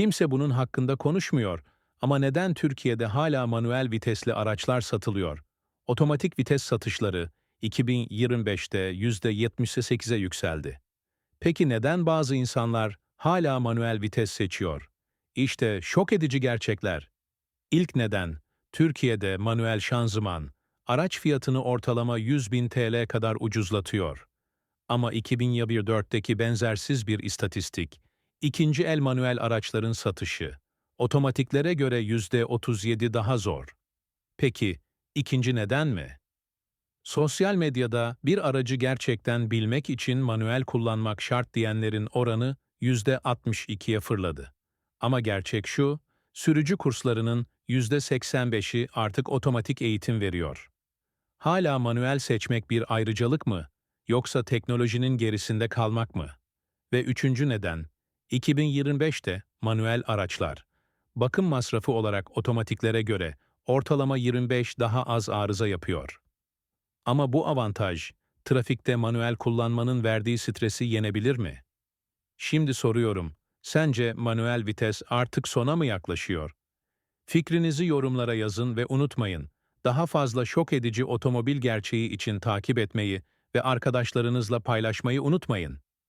Kimse bunun hakkında konuşmuyor ama neden Türkiye'de hala manuel vitesli araçlar satılıyor? Otomatik vites satışları 2025'te %78'e yükseldi. Peki neden bazı insanlar hala manuel vites seçiyor? İşte şok edici gerçekler. İlk neden, Türkiye'de manuel şanzıman, araç fiyatını ortalama 100 bin TL kadar ucuzlatıyor. Ama 2024'teki benzersiz bir istatistik, ikinci el manuel araçların satışı, otomatiklere göre %37 daha zor. Peki, ikinci neden mi? Sosyal medyada bir aracı gerçekten bilmek için manuel kullanmak şart diyenlerin oranı %62'ye fırladı. Ama gerçek şu, sürücü kurslarının %85'i artık otomatik eğitim veriyor. Hala manuel seçmek bir ayrıcalık mı, yoksa teknolojinin gerisinde kalmak mı? Ve üçüncü neden, 2025'te manuel araçlar, bakım masrafı olarak otomatiklere göre ortalama 25 daha az arıza yapıyor. Ama bu avantaj, trafikte manuel kullanmanın verdiği stresi yenebilir mi? Şimdi soruyorum, sence manuel vites artık sona mı yaklaşıyor? Fikrinizi yorumlara yazın ve unutmayın, daha fazla şok edici otomobil gerçeği için takip etmeyi ve arkadaşlarınızla paylaşmayı unutmayın.